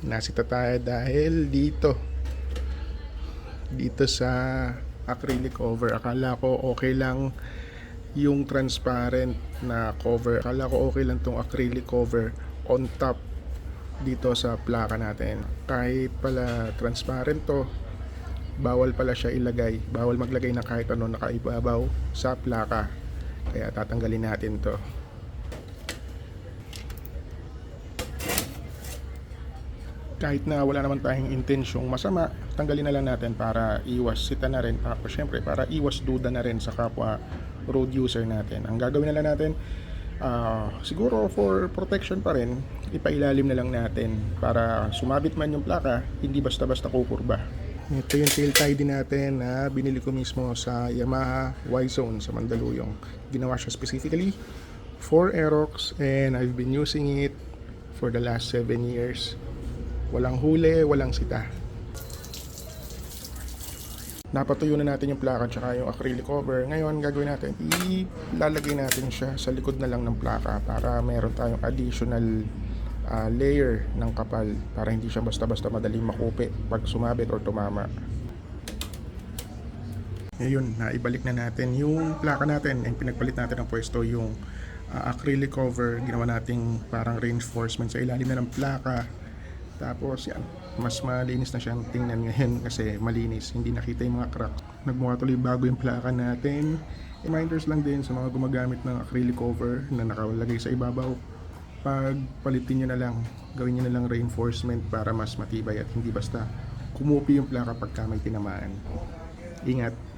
Nasita tayo dahil dito. Dito sa acrylic cover. Akala ko okay lang yung transparent na cover. Akala ko okay lang tong acrylic cover on top dito sa plaka natin. Kahit pala transparent to, bawal pala siya ilagay. Bawal maglagay ng kahit ano nakaibabaw sa plaka. Kaya tatanggalin natin to. Kahit na wala naman tayong intensyong masama, tanggalin na lang natin para iwas sita na rin. Tapos syempre, para iwas duda na rin sa kapwa road user natin. Ang gagawin na lang natin, ah, siguro for protection pa rin, ipailalim na lang natin para sumabit man yung plaka, hindi basta-basta kukurba. Ito yung tail tidy natin na binili ko mismo sa Yamaha Y-Zone sa Mandaluyong. Ginawa siya specifically for Aerox and I've been using it for the last 7 years. Walang huli, walang sita. Napatuyo na natin yung plaka tsaka yung acrylic cover. Ngayon, gagawin natin, ilalagay natin siya sa likod na lang ng plaka para meron tayong additional ah, layer ng kapal para hindi siya basta-basta madaling makupi pag sumabit or tumama. Ngayon, naibalik na natin yung plaka natin. Yung pinagpalit natin ng pwesto yung ah, acrylic cover. Ginawa nating parang reinforcement sa ilalim na ng plaka. Tapos yan, mas malinis na siyang tingnan ngayon kasi malinis. Hindi nakita yung mga crack. Nagmukha tuloy bago yung plaka natin. Reminders lang din sa mga gumagamit ng acrylic cover na nakalagay sa ibabaw. Pag palitin nyo na lang, gawin nyo na lang reinforcement para mas matibay at hindi basta kumupi yung plaka pagka may tinamaan. Ingat!